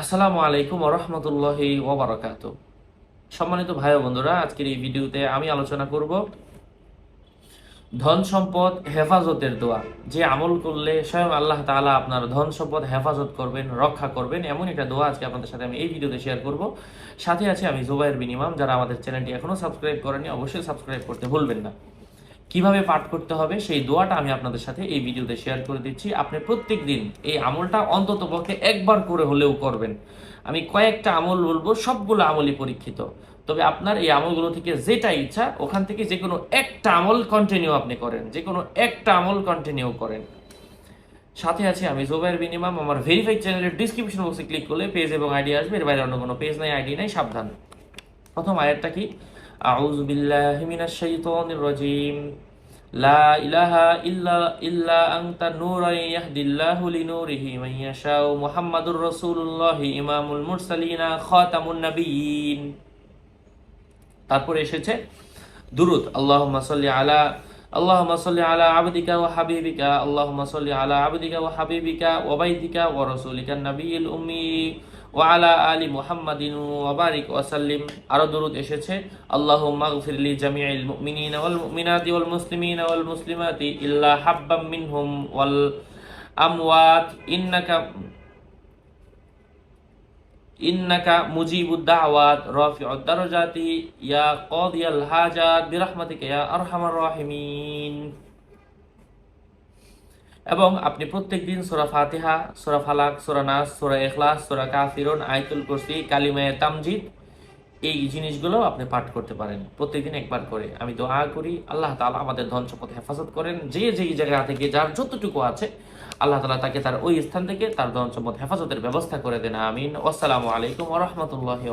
আসসালামু আলাইকুম রহমতুল্লাহি ওবরাকাত সম্মানিত ভাই বন্ধুরা, আজকের এই ভিডিওতে আমি আলোচনা করব ধন সম্পদ হেফাজতের দোয়া। যে আমল করলে স্বয়ং আল্লাহ তাআলা আপনার ধন সম্পদ হেফাজত করবেন, রক্ষা করবেন, এমন একটা দোয়া আজকে আপনাদের সাথে আমি এই ভিডিওতে শেয়ার করব। সাথে আছে আমি জুবাইর বিনিমাম যারা আমাদের চ্যানেলটি এখনও সাবস্ক্রাইব করেনি অবশ্যই সাবস্ক্রাইব করতে ভুলবেন না। কীভাবে পাঠ করতে হবে, সেই দোয়াটা আমি আপনাদের সাথে এই ভিডিওতে শেয়ার করে দিচ্ছি। আপনি প্রত্যেক দিন এই আমলটা অন্তত পক্ষে একবার করে হলেও করবেন। আমি কয়েকটা আমল বলব, সবগুলো আমলই পরীক্ষিত। তবে আপনার এই আমলগুলো থেকে যেটা ইচ্ছা, ওখান থেকে যে কোনো একটা আমল কন্টিনিউ আপনি করেন। যে কোনো একটা আমল কন্টিনিউ করেন। সাথে আছে আমি জোবাইর বিনিমাম, আমার ভেরিফাইড চ্যানেলের ডিসক্রিপশন বক্সে ক্লিক করলে পেজ এবং আইডি আসবে। এর বাইরে অন্য কোনো পেজ নাই আইডি নাই, সাবধান। প্রথম আয়াতটা কি? আউযু বিল্লাহি মিনাশ শাইতানির রাজিম। লা ইলাহা ইল্লা ইল্লা আংতা নূরাই ইয়াহদিল্লাহু লিনূরিহি মান ইয়াশাউ মুহাম্মাদুর রাসূলুল্লাহ ইমামুল মুরসালিন খাতামুন নাবিয়িন তারপর এসেছে দুরুদ, আল্লাহুম্মা সাল্লি আলা, আল্লাহুম্মা সাল্লি আলা আবদিকা ওয়া হাবিবিকা, আল্লাহুম্মা সাল্লি আলা আবদিকা ওয়া হাবিবিকা ওয়া বাইতিকা ওয়া রাসূলিকা নাবিয়িল উম্মী। ওয়ালা আলী মোহাম্মদিন ওবারিক ওয়াসাল্লিম আরও দরুদ এসেছে। আল্লাহ মাগফিরলি জামিআল মুমিনিন ওয়াল মুমিনাতি ওয়াল মুসলিমিন ওয়াল মুসলিমাতি ইল্লা হাব্বাম মিনহুম ওয়াল আমওয়াত। ইন্নাকা ইন্নাকা মুজিবুদ দাওয়াত। রাফিউদ দারাজাতি। ইয়া কাদিয়াল হাজাত। বিরহমাতিকা ইয়া আরহামার রাহিমিন। এবং আপনি প্রত্যেক দিন সোরা ফাতিহা, সোরা ফালাক, সোরা নাস, সোরা এখলাস সোরা কাফিরুন, আয়তুল কুরসি কালিমায়ে তামজিদ, এই জিনিসগুলো আপনি পাঠ করতে পারেন। প্রত্যেকদিন একবার করে। আমি দোয়া করি, আল্লাহ তালা আমাদের ধন সম্পদ হেফাজত করেন। যে যেই জায়গা থেকে যার যতটুকু আছে, আল্লাহ তাআলা তাকে তার ওই স্থান থেকে তার ধন সম্পদ হেফাজতের ব্যবস্থা করে দেন। আমিন। আসসালামু আলাইকুম রাহমাতুল্লাহি